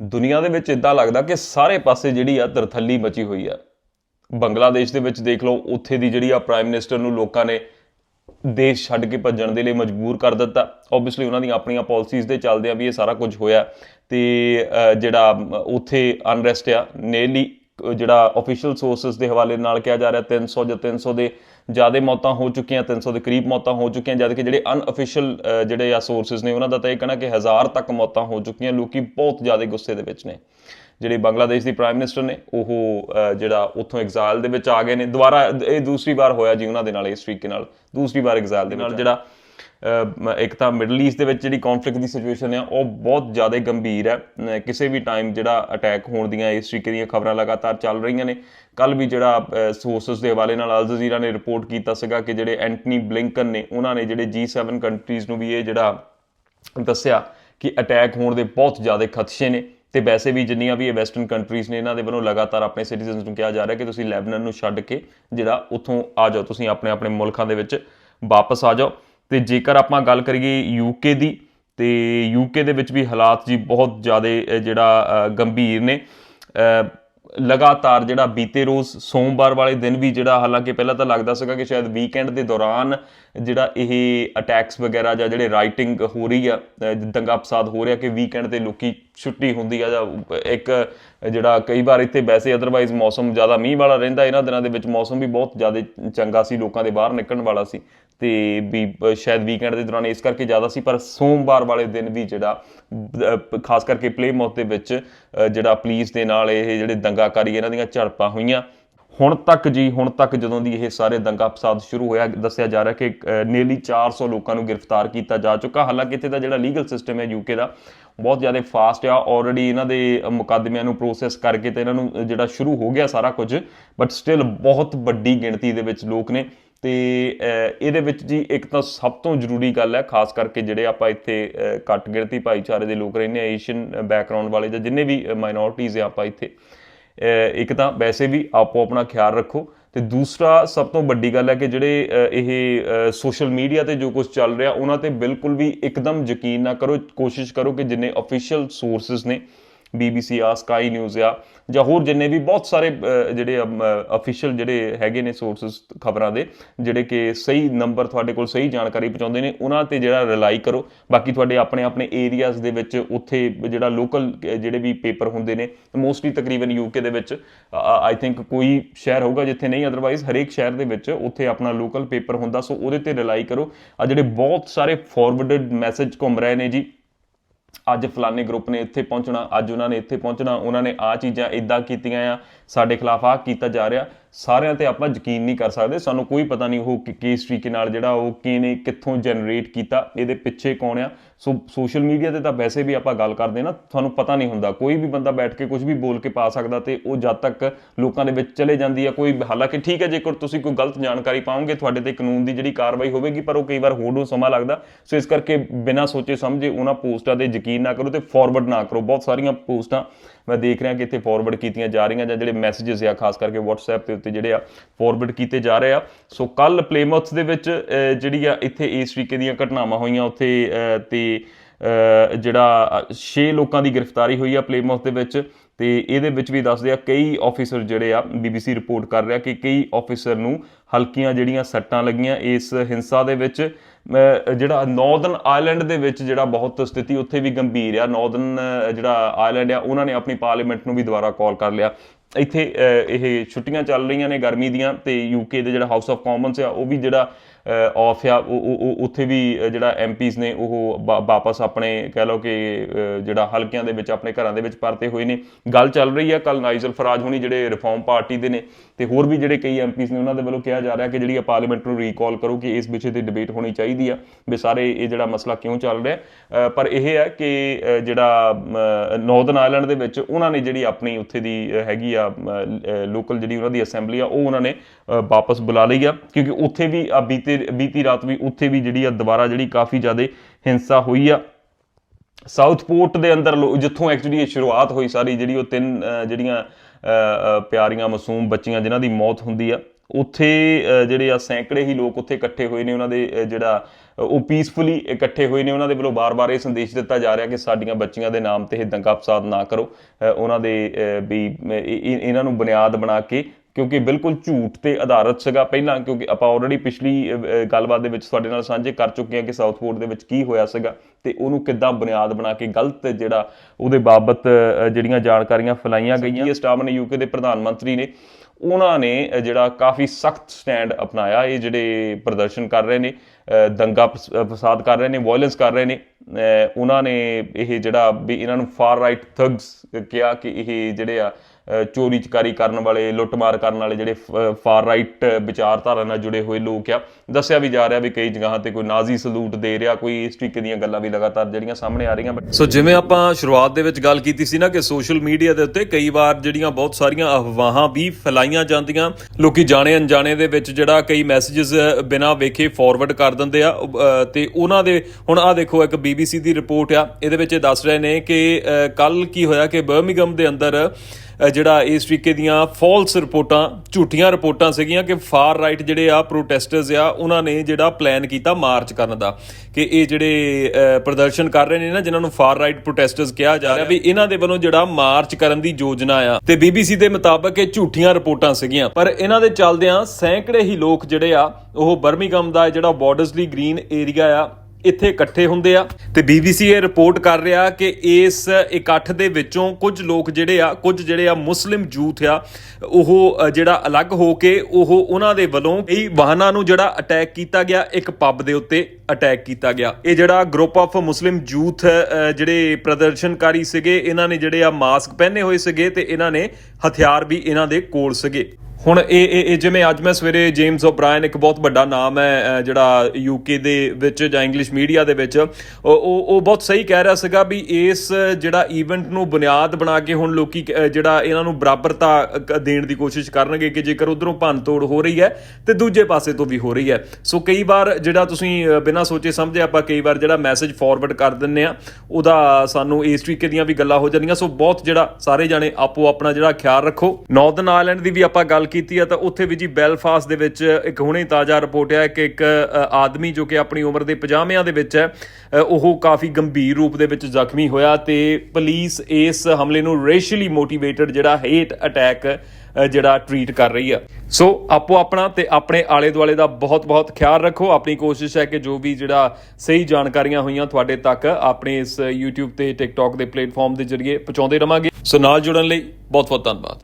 ਦੁਨੀਆ ਦੇ ਵਿੱਚ ਇਦਾਂ ਲੱਗਦਾ ਕਿ ਸਾਰੇ ਪਾਸੇ ਜਿਹੜੀ ਆ ਤਰਥੱਲੀ ਮਚੀ ਹੋਈ ਆ। ਬੰਗਲਾਦੇਸ਼ ਦੇ ਵਿੱਚ ਦੇਖ ਲਓ, ਉੱਥੇ ਦੀ ਜਿਹੜੀ ਆ ਪ੍ਰਾਈਮ ਮਿਨਿਸਟਰ ਨੂੰ ਲੋਕਾਂ ਨੇ ਦੇਸ਼ ਛੱਡ ਕੇ ਭੱਜਣ ਦੇ ਲਈ ਮਜਬੂਰ ਕਰ ਦਿੱਤਾ। ਆਬਵੀਅਸਲੀ ਉਹਨਾਂ ਦੀਆਂ ਆਪਣੀਆਂ ਪਾਲਿਸੀਜ਼ ਦੇ ਚੱਲਦੇ ਆ ਵੀ ਇਹ ਸਾਰਾ ਕੁਝ ਹੋਇਆ ਤੇ ਜਿਹੜਾ ਉੱਥੇ ਅਨਰੈਸਟ ਆ ਨੇਲੀ ਜਿਹੜਾ ਅਫੀਸ਼ੀਅਲ ਸੋਰਸਸ ਦੇ ਹਵਾਲੇ ਨਾਲ ਕਿਹਾ ਜਾ ਰਿਹਾ 300 ਜਾਂ 300 ਦੇ ਜ਼ਿਆਦਾ ਮੌਤਾਂ ਹੋ ਚੁੱਕੀਆਂ 300 ਦੇ ਕਰੀਬ ਮੌਤਾਂ ਹੋ ਚੁੱਕੀਆਂ ਜਦ ਕਿ ਜਿਹੜੇ ਅਨਅਫੀਸ਼ੀਅਲ ਜਿਹੜੇ ਆ ਸੋਰਸਸ ਨੇ ਉਹਨਾਂ ਦਾ ਤਾਂ ਇਹ ਕਹਿਣਾ ਕਿ ਹਜ਼ਾਰ ਤੱਕ ਮੌਤਾਂ ਹੋ ਚੁੱਕੀਆਂ ਲੋਕੀ ਬਹੁਤ ਜ਼ਿਆਦਾ ਗੁੱਸੇ ਦੇ ਵਿੱਚ ਨੇ। ਜਿਹੜੇ ਬੰਗਲਾਦੇਸ਼ ਦੀ ਪ੍ਰਾਈਮ ਮਿਨਿਸਟਰ ਨੇ ਉਹ ਜਿਹੜਾ ਉੱਥੋਂ ਐਗਜ਼ਾਈਲ ਦੇ ਵਿੱਚ ਆ ਗਏ ਨੇ। ਦੁਬਾਰਾ ਇਹ ਦੂਸਰੀ ਵਾਰ ਹੋਇਆ ਜੀ ਉਹਨਾਂ ਦੇ ਨਾਲ ਇਸ ਤਰੀਕੇ ਨਾਲ। ਦੂਸਰੀ ਵਾਰ ਐਗਜ਼ਾਈਲ ਦੇ ਨਾਲ ਜਿਹੜਾ ਇੱਕ ਤਾਂ ਮਿਡਲ ਈਸਟ ਦੇ ਵਿੱਚ ਜਿਹੜੀ ਕਨਫਲਿਕਟ ਦੀ ਸਿਚੁਏਸ਼ਨ ਆ, ਉਹ ਬਹੁਤ ਜ਼ਿਆਦਾ ਗੰਭੀਰ ਹੈ। ਕਿਸੇ ਵੀ ਟਾਈਮ ਜਿਹੜਾ ਅਟੈਕ ਹੋਣ ਦੀਆਂ ਇਸ ਤਰੀਕੇ ਦੀਆਂ ਖਬਰਾਂ ਲਗਾਤਾਰ ਚੱਲ ਰਹੀਆਂ ਨੇ। ਕੱਲ ਵੀ ਜਿਹੜਾ ਸੋਰਸਸ ਦੇ ਹਵਾਲੇ ਨਾਲ ਅਲ ਜਜ਼ੀਰਾ ਨੇ ਰਿਪੋਰਟ ਕੀਤਾ ਸੀਗਾ ਕਿ ਜਿਹੜੇ ਐਂਟਨੀ ਬਲਿੰਕਨ ਨੇ, ਉਹਨਾਂ ਨੇ ਜਿਹੜੇ G7 ਕੰਟਰੀਜ਼ ਨੂੰ ਵੀ ਇਹ ਜਿਹੜਾ ਦੱਸਿਆ ਕਿ ਅਟੈਕ ਹੋਣ ਦੇ ਬਹੁਤ ਜ਼ਿਆਦਾ ਖਦਸ਼ੇ ਨੇ। ਤੇ ਵੈਸੇ ਵੀ ਜਿੰਨੀਆਂ ਵੀ ਇਹ ਵੈਸਟਰਨ ਕੰਟਰੀਜ਼ ਨੇ, ਇਹਨਾਂ ਦੇ ਵੱਲੋਂ ਲਗਾਤਾਰ ਆਪਣੇ ਸਿਟੀਜ਼ਨਸ ਨੂੰ ਕਿਹਾ ਜਾ ਰਿਹਾ ਕਿ ਤੁਸੀਂ ਲੈਬਨਨ ਨੂੰ ਛੱਡ ਕੇ ਜਿਹੜਾ ਉੱਥੋਂ ਆ ਜਾਓ। ਤੁਸੀਂ ਆਪਣੇ ਆਪਣੇ ਮੁਲਕਾਂ ਦੇ ਵਿੱਚ ਵਾਪਸ ਆ ਜਾਓ। ਤੇ ਜੇਕਰ ਆਪਾਂ ਗੱਲ ਕਰੀਏ ਯੂਕੇ ਦੀ, ਤੇ ਯੂਕੇ ਦੇ ਵਿੱਚ ਵੀ ਹਾਲਾਤ ਜੀ ਬਹੁਤ ਜ਼ਿਆਦਾ ਜਿਹੜਾ ਗੰਭੀਰ ਨੇ। ਲਗਾਤਾਰ ਜਿਹੜਾ ਬੀਤੇ ਰੋਜ਼ ਸੋਮਵਾਰ ਵਾਲੇ ਦਿਨ ਵੀ ਜਿਹੜਾ, ਹਾਲਾਂਕਿ ਪਹਿਲਾਂ ਤਾਂ ਲੱਗਦਾ ਸੀਗਾ ਕਿ ਸ਼ਾਇਦ ਵੀਕਐਂਡ ਦੇ ਦੌਰਾਨ ਜਿਹੜਾ ਇਹ ਅਟੈਕਸ ਵਗੈਰਾ ਜਾਂ ਜਿਹੜੇ ਰਾਈਟਿੰਗ ਹੋ ਰਹੀ ਆ ਦੰਗਾ ਫਸਾਦ ਹੋ ਰਿਹਾ ਕਿ ਵੀਕਐਂਡ ਤੇ ਲੋਕੀ ਛੁੱਟੀ ਹੁੰਦੀ ਆ ਜਾਂ ਇੱਕ, ਜਿਹੜਾ ਕਈ ਵਾਰ ਇੱਥੇ ਵੈਸੇ ਅਦਰਵਾਈਜ਼ ਮੌਸਮ ਜ਼ਿਆਦਾ ਮੀਂਹ ਵਾਲਾ ਰਹਿੰਦਾ, ਇਹਨਾਂ ਦਿਨਾਂ ਦੇ ਵਿੱਚ ਮੌਸਮ ਵੀ ਬਹੁਤ ਜ਼ਿਆਦਾ ਚੰਗਾ ਸੀ, ਲੋਕਾਂ ਦੇ ਬਾਹਰ ਨਿਕਲਣ ਵਾਲਾ ਸੀ। ਤੇ ਵੀ ਸ਼ਾਇਦ ਵੀਕਐਂਡ ਦੇ ਦੌਰਾਨ ਇਸ ਕਰਕੇ ਜ਼ਿਆਦਾ ਸੀ, ਪਰ ਸੋਮਵਾਰ ਵਾਲੇ ਦਿਨ ਵੀ ਜਿਹੜਾ ਖਾਸ ਕਰਕੇ ਪਲੇਮੌਥ ਦੇ ਵਿੱਚ ਜਿਹੜਾ ਪੁਲਿਸ ਦੇ ਨਾਲ ਇਹ ਜਿਹੜੇ ਦੰਗਾਕਾਰੀ, ਇਹਨਾਂ ਦੀਆਂ ਝੜਪਾਂ ਹੋਈਆਂ। ਹੁਣ ਤੱਕ ਜੀ, ਹੁਣ ਤੱਕ ਜਦੋਂ ਦੀ ਇਹ ਸਾਰੇ ਦੰਗਾ ਫਸਾਦ ਸ਼ੁਰੂ ਹੋਇਆ, ਦੱਸਿਆ ਜਾ ਰਿਹਾ ਕਿ ਨੇਲੀ 400 ਲੋਕਾਂ ਨੂੰ ਗ੍ਰਿਫਤਾਰ ਕੀਤਾ ਜਾ ਚੁੱਕਾ। ਹਾਲਾਂਕਿ ਇੱਥੇ ਦਾ ਜਿਹੜਾ ਲੀਗਲ ਸਿਸਟਮ ਹੈ ਯੂਕੇ ਦਾ, ਬਹੁਤ ਜ਼ਿਆਦਾ ਫਾਸਟ ਆ। ਆਲਰੇਡੀ ਇਹਨਾਂ ਦੇ ਮੁਕੱਦਮਿਆਂ ਨੂੰ ਪ੍ਰੋਸੈਸ ਕਰਕੇ ਤੇ ਇਹਨਾਂ ਨੂੰ ਜਿਹੜਾ ਸ਼ੁਰੂ ਹੋ ਗਿਆ ਸਾਰਾ ਕੁਝ ਬਟ ਸਟਿਲ ਬਹੁਤ ਵੱਡੀ ਗਿਣਤੀ ਦੇ ਵਿੱਚ ਲੋਕ ਨੇ। ਤੇ ਇਹਦੇ ਵਿੱਚ ਜੀ ਇੱਕ ਤਾਂ ਸਭ ਤੋਂ ਜ਼ਰੂਰੀ ਗੱਲ ਹੈ, ਖਾਸ ਕਰਕੇ ਜਿਹੜੇ ਆਪਾਂ ਇੱਥੇ ਘੱਟ ਗਿਣਤੀ ਭਾਈਚਾਰੇ ਦੇ ਲੋਕ ਰਹਿੰਦੇ ਆ ਏਸ਼ੀਅਨ ਬੈਕਗ੍ਰਾਉਂਡ ਵਾਲੇ ਜਾਂ ਜਿੰਨੇ ਵੀ ਮਾਈਨੋਰਟੀਜ਼ ਆ ਆਪਾਂ ਇੱਥੇ ਇੱਕ ਤਾਂ ਵੈਸੇ ਵੀ ਆਪੋ ਆਪਣਾ ਖਿਆਲ ਰੱਖੋ ਤੇ ਦੂਸਰਾ ਸਭ ਤੋਂ ਵੱਡੀ ਗੱਲ ਹੈ ਕਿ ਜਿਹੜੇ ਇਹ ਸੋਸ਼ਲ ਮੀਡੀਆ ਤੇ ਜੋ ਕੁਝ ਚੱਲ ਰਿਹਾ, ਉਹਨਾਂ ਤੇ ਬਿਲਕੁਲ ਵੀ ਇੱਕਦਮ ਯਕੀਨ ਨਾ ਕਰੋ, ਕੋਸ਼ਿਸ਼ ਕਰੋ ਕਿ ਜਿੰਨੇ ਅਫੀਸ਼ੀਅਲ ਸੋਰਸਸ ਨੇ BBC ਆ ਸਕਾਈ ਨਿਊਜ਼ ਆ, ਜਾਂ ਹੋਰ ਜਿੰਨੇ ਵੀ ਬਹੁਤ ਸਾਰੇ ਜਿਹੜੇ ਅਫੀਸ਼ੀਅਲ ਜਿਹੜੇ ਹੈਗੇ ਨੇ ਸੋਰਸਸ ਖਬਰਾਂ ਦੇ, ਜਿਹੜੇ ਕਿ ਸਹੀ ਨੰਬਰ ਤੁਹਾਡੇ ਕੋਲ ਸਹੀ ਜਾਣਕਾਰੀ ਪਹੁੰਚਾਉਂਦੇ ਨੇ, ਉਹਨਾਂ ਤੇ ਜਿਹੜਾ ਰਿਲਾਈ ਕਰੋ। ਬਾਕੀ ਤੁਹਾਡੇ ਆਪਣੇ ਆਪਣੇ ਏਰੀਆਜ਼ ਦੇ ਵਿੱਚ ਉੱਥੇ ਜਿਹੜਾ ਲੋਕਲ ਜਿਹੜੇ ਵੀ ਪੇਪਰ ਹੁੰਦੇ ਨੇ ਮੋਸਟਲੀ ਤਕਰੀਬਨ ਯੂਕੇ ਦੇ ਵਿੱਚ ਆਈ ਥਿੰਕ ਕੋਈ ਸ਼ਹਿਰ ਹੋਊਗਾ ਜਿੱਥੇ ਨਹੀਂ ਅਦਰਵਾਈਜ਼ ਹਰੇਕ ਸ਼ਹਿਰ ਦੇ ਵਿੱਚ ਉੱਥੇ ਆਪਣਾ ਲੋਕਲ ਪੇਪਰ ਹੁੰਦਾ ਸੋ ਉਹਦੇ ਤੇ ਰਿਲਾਈ ਕਰੋ। ਆ ਜਿਹੜੇ ਬਹੁਤ ਸਾਰੇ ਫਾਰਵਰਡਡ ਮੈਸੇਜ ਘੁੰਮ ਰਹੇ ਨੇ ਜੀ ਅੱਜ ਫਲਾਣੇ ਗਰੁੱਪ ਨੇ ਇੱਥੇ ਪਹੁੰਚਣਾ, ਅੱਜ ਉਹਨਾਂ ਨੇ ਇੱਥੇ ਪਹੁੰਚਣਾ, ਉਹਨਾਂ ਨੇ ਆ ਚੀਜ਼ਾਂ ਇਦਾਂ ਕੀਤੀਆਂ ਆ, ਸਾਡੇ ਖਿਲਾਫ ਆ ਕੀਤਾ ਜਾ ਰਿਹਾ। ਸਾਰਿਆਂ ਤੇ ਆਪਾਂ ਯਕੀਨ ਨਹੀਂ ਕਰ ਸਕਦੇ। ਸਾਨੂੰ ਕੋਈ ਪਤਾ ਨਹੀਂ ਉਹ ਕਿ- ਕਿਸ ਤਰੀਕੇ ਨਾਲ ਜਿਹੜਾ ਉਹ ਕਿਨੇ ਕਿੱਥੋਂ ਜਨਰੇਟ ਕੀਤਾ, ਇਹਦੇ ਪਿੱਛੇ ਕੌਣ ਆ। ਸੋ ਸੋਸ਼ਲ ਮੀਡੀਆ ਤੇ ਤਾਂ ਵੈਸੇ ਵੀ ਆਪਾਂ ਗੱਲ ਕਰਦੇ ਨਾ, ਤੁਹਾਨੂੰ ਪਤਾ ਨਹੀਂ ਹੁੰਦਾ। ਕੋਈ ਵੀ ਬੰਦਾ ਬੈਠ ਕੇ ਕੁਝ ਵੀ ਬੋਲ ਕੇ ਪਾ ਸਕਦਾ ਤੇ ਉਹ ਜਦ ਤੱਕ ਲੋਕਾਂ ਦੇ ਵਿੱਚ ਚਲੇ ਜਾਂਦੀ ਆ, ਕੋਈ ਹਾਲਾਂਕਿ ਠੀਕ ਹੈ, ਜੇਕਰ ਤੁਸੀਂ ਕੋਈ ਗਲਤ ਜਾਣਕਾਰੀ ਪਾਓਗੇ, ਤੁਹਾਡੇ ਤੇ ਕਾਨੂੰਨ ਦੀ ਜਿਹੜੀ ਕਾਰਵਾਈ ਹੋਵੇਗੀ, ਪਰ ਉਹ ਕਈ ਵਾਰ ਹੋਣ ਨੂੰ ਸਮਾਂ ਲੱਗਦਾ। ਸੋ ਇਸ ਕਰਕੇ ਬਿਨਾਂ ਸੋਚੇ ਸਮਝੇ ਉਹਨਾਂ ਪੋਸਟਾਂ ਤੇ ਯਕੀਨ ਨਾ ਕਰੋ ਤੇ ਫਾਰਵਰਡ ਨਾ ਕਰੋ। ਬਹੁਤ ਸਾਰੀਆਂ ਪੋਸਟਾਂ ਮੈਂ ਦੇਖ ਰਿਹਾ ਕਿ ਇੱਥੇ ਫਾਰਵਰਡ ਕੀਤੀਆਂ ਜਾ ਰਹੀਆਂ ਜਾਂ ਜਿਹੜੇ ਮੈਸੇजेस ਆ, ਖਾਸ ਕਰਕੇ WhatsApp ਦੇ ਉੱਤੇ ਜਿਹੜੇ ਆ ਫੋਰਵਰਡ ਕੀਤੇ ਜਾ ਰਹੇ ਆ। ਸੋ ਕੱਲ ਪਲੇਮੌਥ ਦੇ ਵਿੱਚ ਜਿਹੜੀ ਆ ਇੱਥੇ ਇਸ ਤਰੀਕੇ ਦੀਆਂ ਘਟਨਾਵਾਂ ਹੋਈਆਂ ਉੱਥੇ ਅਹ, ਤੇ ਜਿਹੜਾ 6 ਲੋਕਾਂ ਦੀ ਗ੍ਰਿਫਤਾਰੀ ਹੋਈ ਆ ਪਲੇਮੌਥ ਦੇ ਵਿੱਚ। ਤੇ ਇਹਦੇ ਵਿੱਚ ਵੀ ਦੱਸਦੇ ਆ ਕਈ ਆਫੀਸਰ ਜਿਹੜੇ ਆ BBC ਰਿਪੋਰਟ ਕਰ ਰਿਹਾ ਕਿ ਕਈ ਆਫੀਸਰ ਨੂੰ ਹਲਕੀਆਂ ਜਿਹੜੀਆਂ ਸੱਟਾਂ ਲੱਗੀਆਂ ਇਸ ਹਿੰਸਾ ਦੇ ਵਿੱਚ। ਜਿਹੜਾ ਨਾਰਥਰਨ ਆਇਲੈਂਡ ਦੇ ਵਿੱਚ ਜਿਹੜਾ ਬਹੁਤ ਸਥਿਤੀ ਉੱਥੇ ਵੀ ਗੰਭੀਰ ਆ ਨਾਰਥਰਨ ਜਿਹੜਾ ਆਇਲੈਂਡ ਆ, ਉਹਨਾਂ ਨੇ ਆਪਣੀ ਪਾਰਲੀਮੈਂਟ ਨੂੰ ਵੀ ਦੁਬਾਰਾ ਕਾਲ ਕਰ ਲਿਆ। ਇੱਥੇ ਇਹ ਛੁੱਟੀਆਂ ਚੱਲ ਰਹੀਆਂ ਨੇ ਗਰਮੀ ਦੀਆਂ ਤੇ ਯੂਕੇ ਦੇ ਜਿਹੜਾ ਹਾਊਸ ਆਫ ਕਾਮਨਸ ਆ, ਉਹ ਵੀ ਜਿਹੜਾ ਆਫ ਆ ਉਹ- ਉਹ ਉੱਥੇ ਵੀ ਅਹ, ਜਿਹੜਾ ਐਮਪੀਜ਼ ਨੇ ਉਹ ਵਾ- ਵਾਪਸ ਆਪਣੇ ਕਹਿ ਲਓ ਕਿ ਜਿਹੜਾ ਹਲਕਿਆਂ ਦੇ ਵਿੱਚ ਆਪਣੇ ਘਰਾਂ ਦੇ ਵਿੱਚ ਪਰਤੇ ਹੋਏ ਨੇ। ਗੱਲ ਚੱਲ ਰਹੀ ਆ ਕੱਲ ਨਾਈਜਲ ਫਰਾਜ ਹੋਣੀ ਜਿਹੜੇ ਰਿਫਾਰਮ ਪਾਰਟੀ ਦੇ ਨੇ ਤੇ ਹੋਰ ਵੀ ਜਿਹੜੇ ਕਈ ਐਮਪੀਜ਼ ਨੇ ਉਹਨਾਂ ਦੇ ਵੱਲੋਂ ਕਿਹਾ ਜਾ ਰਿਹਾ ਕਿ ਜਿਹੜੀ ਆ ਪਾਰਲੀਮੈਂਟ ਨੂੰ ਰੀਕਾਲ ਕਰੋ ਕਿ ਇਸ ਵਿਸ਼ੇ ਤੇ ਡਿਬੇਟ ਹੋਣੀ ਚਾਹੀਦੀ ਆ ਵੀ ਸਾਰੇ ਇਹ ਜਿਹੜਾ ਮਸਲਾ ਕਿਉਂ ਚੱਲ ਰਿਹਾ। ਪਰ ਇਹ ਹੈ ਕਿ ਜਿਹੜਾ ਨਾਰਥਰਨ ਆਇਲੈਂਡ ਦੇ ਵਿੱਚ ਉਹਨਾਂ ਨੇ ਜਿਹੜੀ ਆਪਣੀ ਉੱਥੇ ਦੀ ਹੈਗੀ ਆ ਲੋਕਲ ਜਿਹੜੀ ਉਹਨਾਂ ਦੀ ਅਸੈਂਬਲੀ ਆ ਉਹ ਉਹਨਾਂ ਨੇ ਵਾਪਸ ਬੁਲਾ ਲਈ ਆ ਕਿਉਂਕਿ ਉੱਥੇ ਵੀ ਆ ਬੀਤੇ ਬੀਤੀ ਰਾਤ ਵੀ ਉੱਥੇ ਵੀ ਜਿਹੜੀ ਆ ਦੁਬਾਰਾ ਜਿਹੜੀ ਕਾਫੀ ਜ਼ਿਆਦਾ ਹਿੰਸਾ ਹੋਈ ਆ ਸਾਊਥ ਪੋਰਟ ਦੇ ਅੰਦਰ ਲੋ- ਜਿੱਥੋਂ ਐਕਚੁਅਲੀ ਇਹ ਸ਼ੁਰੂਆਤ ਹੋਈ ਸਾਰੀ ਜਿਹੜੀ ਉਹ ਤਿੰਨ ਜਿਹੜੀਆਂ ਪਿਆਰੀਆਂ ਮਾਸੂਮ ਬੱਚੀਆਂ ਜਿਨ੍ਹਾਂ ਦੀ ਮੌਤ ਹੁੰਦੀ ਆ ਉੱਥੇ ਜਿਹੜੇ ਆ ਸੈਂਕੜੇ ਹੀ ਲੋਕ ਉੱਥੇ ਇਕੱਠੇ ਹੋਏ ਨੇ ਉਹਨਾਂ ਦੇ ਜਿਹੜਾ ਉਹ ਪੀਸਫੁਲੀ ਇਕੱਠੇ ਹੋਏ ਨੇ ਉਹਨਾਂ ਦੇ ਵੱਲੋਂ ਬਾਰ-ਬਾਰ ਇਹ ਸੰਦੇਸ਼ ਦਿੱਤਾ ਜਾ ਰਿਹਾ ਕਿ ਸਾਡੀਆਂ ਬੱਚੀਆਂ ਦੇ ਨਾਮ ਤੇ ਇਹ ਦੰਗਾ ਫਸਾਦ ਨਾ ਕਰੋ ਉਹਨਾਂ ਦੇ ਵੀ ਇਹਨਾਂ ਨੂੰ ਬੁਨਿਆਦ ਬਣਾ ਕੇ ਕਿਉਂਕਿ ਬਿਲਕੁਲ ਝੂਠ ਤੇ ਆਧਾਰਿਤ ਸੀਗਾ ਪਹਿਲਾਂ ਕਿਉਂਕਿ ਆਪਾਂ ਆਲਰੇਡੀ ਪਿਛਲੀ ਗੱਲਬਾਤ ਦੇ ਵਿੱਚ ਤੁਹਾਡੇ ਨਾਲ ਸਾਂਝੇ ਕਰ ਚੁੱਕੇ ਹਾਂ ਕਿ ਸਾਊਥਪੋਰਟ ਦੇ ਵਿੱਚ ਕੀ ਹੋਇਆ ਸੀਗਾ ਤੇ ਉਹਨੂੰ ਕਿੱਦਾਂ ਬੁਨਿਆਦ ਬਣਾ ਕੇ ਗਲਤ ਜਿਹੜਾ ਉਹਦੇ ਬਾਬਤ ਜਿਹੜੀਆਂ ਜਾਣਕਾਰੀਆਂ ਫੈਲਾਈਆਂ ਗਈਆਂ। ਇਹ ਸਟਾਫ ਨੇ ਯੂਕੇ ਦੇ ਪ੍ਰਧਾਨ ਮੰਤਰੀ ਨੇ ਉਹਨਾਂ ਨੇ ਜਿਹੜਾ ਕਾਫੀ ਸਖਤ ਸਟੈਂਡ ਅਪਣਾਇਆ ਇਹ ਜਿਹੜੇ ਪ੍ਰਦਰਸ਼ਨ ਕਰ ਰਹੇ ਨੇ ਦੰਗਾ ਫਸਾਦ ਕਰ ਰਹੇ ਨੇ ਵਾਇਲੈਂਸ ਕਰ ਰਹੇ ਨੇ ਉਹਨਾਂ ਨੇ ਇਹ ਜਿਹੜਾ ਵੀ ਇਹਨਾਂ ਨੂੰ ਫਾਰ ਰਾਈਟ ਥਗਸ ਕਿਹਾ ਕਿ ਇਹ ਜਿਹੜੇ ਆ ਚੋਰੀ ਚਕਾਰੀ ਕਰਨ ਵਾਲੇ ਲੁੱਟਮਾਰ ਕਰਨ ਵਾਲੇ ਜਿਹੜੇ ਫਾਰ ਰਾਈਟ ਵਿਚਾਰਧਾਰਾ ਨਾਲ ਜੁੜੇ ਹੋਏ ਲੋਕ ਆ ਦੱਸਿਆ ਵੀ ਜਾ ਰਿਹਾ ਵੀ ਕਈ ਜਗ੍ਹਾ ਤੇ ਕੋਈ ਨਾਜ਼ੀ ਸਲੂਟ ਦੇ ਰਿਹਾ ਕੋਈ ਇਸ ਤਰੀਕੇ ਦੀਆਂ ਗੱਲਾਂ ਵੀ ਲਗਾਤਾਰ ਜਿਹੜੀਆਂ ਸਾਹਮਣੇ ਆ ਰਹੀਆਂ। ਸੋ ਜਿਵੇਂ ਆਪਾਂ ਸ਼ੁਰੂਆਤ ਦੇ ਵਿੱਚ ਗੱਲ ਕੀਤੀ ਸੀ ਨਾ ਕਿ ਸੋਸ਼ਲ ਮੀਡੀਆ ਦੇ ਉੱਤੇ ਕਈ ਵਾਰ ਜਿਹੜੀਆਂ ਬਹੁਤ ਸਾਰੀਆਂ ਅਫਵਾਹਾਂ ਵੀ ਫੈਲਾਈਆਂ ਜਾਂਦੀਆਂ ਲੋਕੀ ਜਾਣੇ ਅਣਜਾਣੇ ਦੇ ਵਿੱਚ ਜਿਹੜਾ ਕਈ ਮੈਸੇजेस ਬਿਨਾਂ ਵੇਖੇ ਫਾਰਵਰਡ ਕਰ ਦਿੰਦੇ ਆ ਅਹ, ਤੇ ਉਹਨਾਂ ਦੇ ਹੁਣ ਆ ਦੇਖੋ ਇੱਕ BBC ਦੀ ਰਿਪੋਰਟ ਆ ਇਹਦੇ ਵਿੱਚ ਇਹ ਦੱਸ ਰਹੇ ਨੇ ਕਿ ਕੱਲ ਕੀ ਹੋਇਆ ਕਿ ਬਰਮਿੰਗਮ ਦੇ ਅੰਦਰ ਜਿਹੜਾ ਇਸ ਤਰੀਕੇ ਦੀਆਂ ਫਾਲਸ ਰਿਪੋਰਟਾਂ, ਝੂਠੀਆਂ ਰਿਪੋਰਟਾਂ ਸੀਗੀਆਂ ਕਿ ਫਾਰ ਰਾਈਟ ਜਿਹੜੇ ਆ ਪ੍ਰੋਟੈਸਟਰਸ ਆ, ਉਹਨਾਂ ਨੇ ਜਿਹੜਾ ਪਲਾਨ ਕੀਤਾ ਮਾਰਚ ਕਰਨ ਦਾ ਕਿ ਇਹ ਜਿਹੜੇ ਪ੍ਰਦਰਸ਼ਨ ਕਰ ਰਹੇ ਨੇ ਨਾ, ਜਿਨ੍ਹਾਂ ਨੂੰ ਫਾਰ ਰਾਈਟ ਪ੍ਰੋਟੈਸਟਰਸ ਕਿਹਾ ਜਾ ਰਿਹਾ, ਵੀ ਇਹਨਾਂ ਦੇ ਵੱਲੋਂ ਜਿਹੜਾ ਮਾਰਚ ਕਰਨ ਦੀ ਯੋਜਨਾ ਆ। ਤੇ BBC ਦੇ ਮੁਤਾਬਕ ਇਹ ਝੂਠੀਆਂ ਰਿਪੋਰਟਾਂ ਸੀਗੀਆਂ। ਪਰ ਇਹਨਾਂ ਦੇ ਚੱਲਦਿਆਂ ਸੈਂਕੜੇ ਹੀ ਲੋਕ ਜਿਹੜੇ ਆ, ਉਹ ਬਰਮਿੰਗਮ ਦਾ ਜਿਹੜਾ ਬਾਰਡਰਸਲੀ ਗ੍ਰੀਨ ਏਰੀਆ ਆ ਇੱਥੇ ਇਕੱਠੇ ਹੁੰਦੇ ਆ। ਤੇ BBC ਇਹ ਰਿਪੋਰਟ ਕਰ ਰਿਹਾ ਕਿ ਇਸ ਇਕੱਠ ਦੇ ਵਿੱਚੋਂ ਕੁਝ ਲੋਕ ਜਿਹੜੇ ਆ, ਕੁਝ ਜਿਹੜੇ ਆ ਮੁਸਲਿਮ ਯੂਥ ਆ, ਉਹ ਜਿਹੜਾ ਅਲੱਗ ਹੋ ਕੇ ਉਹ ਉਹਨਾਂ ਦੇ ਵੱਲੋਂ ਇਹ ਵਾਹਨਾਂ ਨੂੰ ਜਿਹੜਾ ਅਟੈਕ ਕੀਤਾ ਗਿਆ, ਇੱਕ ਪੱਬ ਦੇ ਉੱਤੇ ਅਟੈਕ ਕੀਤਾ ਗਿਆ। ਇਹ ਜਿਹੜਾ ਗਰੁੱਪ ਆਫ ਮੁਸਲਿਮ ਯੂਥ ਜਿਹੜੇ ਪ੍ਰਦਰਸ਼ਨਕਾਰੀ ਸੀਗੇ, ਇਹਨਾਂ ਨੇ ਜਿਹੜੇ ਆ ਮਾਸਕ ਪਹਿਨੇ ਹੋਏ ਸੀਗੇ ਤੇ ਇਹਨਾਂ ਨੇ ਹਥਿਆਰ ਵੀ ਇਹਨਾਂ ਦੇ ਕੋਲ ਸੀਗੇ। ਹੁਣ ਇਹ ਇਹ ਜਿਵੇਂ ਅੱਜ ਮੈਂ ਸਵੇਰੇ ਜੇਮਸ ਓਬਰਾਇਨ ਇੱਕ ਬਹੁਤ ਵੱਡਾ ਨਾਮ ਹੈ ਅਹ, ਜਿਹੜਾ ਯੂਕੇ ਦੇ ਵਿੱਚ ਜਾਂ ਇੰਗਲਿਸ਼ ਮੀਡੀਆ ਦੇ ਵਿੱਚ ਉਹ ਉਹ ਬਹੁਤ ਸਹੀ ਕਹਿ ਰਿਹਾ ਸੀਗਾ ਵੀ ਇਸ ਜਿਹੜਾ ਈਵੈਂਟ ਨੂੰ ਬੁਨਿਆਦ ਬਣਾ ਕੇ ਹੁਣ ਲੋਕੀ ਜਿਹੜਾ ਇਹਨਾਂ ਨੂੰ ਬਰਾਬਰਤਾ ਕ- ਦੇਣ ਦੀ ਕੋਸ਼ਿਸ਼ ਕਰਨਗੇ ਕਿ ਜੇਕਰ ਉਧਰੋਂ ਭੰਨਤੋੜ ਹੋ ਰਹੀ ਹੈ ਤੇ ਦੂਜੇ ਪਾਸੇ ਤੋਂ ਵੀ ਹੋ ਰਹੀ ਹੈ। ਸੋ ਕਈ ਵਾਰ ਜਿਹੜਾ ਤੁਸੀਂ ਬਿਨਾਂ ਸੋਚੇ ਸਮਝੇ ਆਪਾਂ ਕਈ ਵਾਰ ਜਿਹੜਾ ਮੈਸੇਜ ਫਾਰਵਰਡ ਕਰ ਦਿੰਨੇ ਆ ਉਹਦਾ ਸਾਨੂੰ ਇਸ ਤਰੀਕੇ ਦੀਆਂ ਵੀ ਗੱਲਾਂ ਹੋ ਜਾਂਦੀਆਂ। ਸੋ ਬਹੁਤ ਜਿਹੜਾ ਸਾਰੇ ਜਾਣੇ ਆਪੋ ਆਪਣਾ ਜਿਹੜਾ ਖਿਆਲ ਰੱਖੋ। ਨਾਰਥਰਨ ਆਇਲੈਂਡ ਦੀ ਵੀ ਆਪਾਂ ਗੱਲ ਕੀਤੀ ਆ, ਤਾਂ ਉੱਥੇ ਵੀ ਜੀ ਬੈਲਫਾਸਟ ਦੇ ਵਿੱਚ ਇੱਕ ਹੁਣੇ ਤਾਜ਼ਾ ਰਿਪੋਰਟ ਆ ਕਿ ਇੱਕ ਆਦਮੀ ਜੋ ਕਿ ਆਪਣੀ ਉਮਰ ਦੇ 50ਵਿਆਂ ਦੇ ਵਿੱਚ ਹੈ ਉਹ ਕਾਫੀ ਗੰਭੀਰ ਰੂਪ ਦੇ ਵਿੱਚ ਜ਼ਖਮੀ ਹੋਇਆ ਤੇ ਪੁਲਿਸ ਇਸ ਹਮਲੇ ਨੂੰ ਰੇਸ਼ੀਅਲੀ ਮੋਟੀਵੇਟਡ ਜਿਹੜਾ ਹੇਟ ਅਟੈਕ ਜਿਹੜਾ ਟਰੀਟ ਕਰ ਰਹੀ ਆ। ਸੋ ਆਪੋ ਆਪਣਾ ਤੇ ਆਪਣੇ ਆਲੇ ਦੁਆਲੇ ਦਾ ਬਹੁਤ ਬਹੁਤ ਖਿਆਲ ਰੱਖੋ। ਆਪਣੀ ਕੋਸ਼ਿਸ਼ ਹੈ ਕਿ ਜੋ ਵੀ ਜਿਹੜਾ ਸਹੀ ਜਾਣਕਾਰੀਆਂ ਹੋਈਆਂ ਤੁਹਾਡੇ ਤੱਕ ਆਪਣੇ ਇਸ YouTube ਤੇ TikTok ਦੇ ਪਲੇਟਫਾਰਮ ਦੇ ਜ਼ਰੀਏ ਪਹੁੰਚਾਉਂਦੇ ਰਵਾਂਗੇ। ਸੋ ਨਾਲ ਜੁੜਨ ਲਈ ਬਹੁਤ ਬਹੁਤ ਧੰਨਵਾਦ।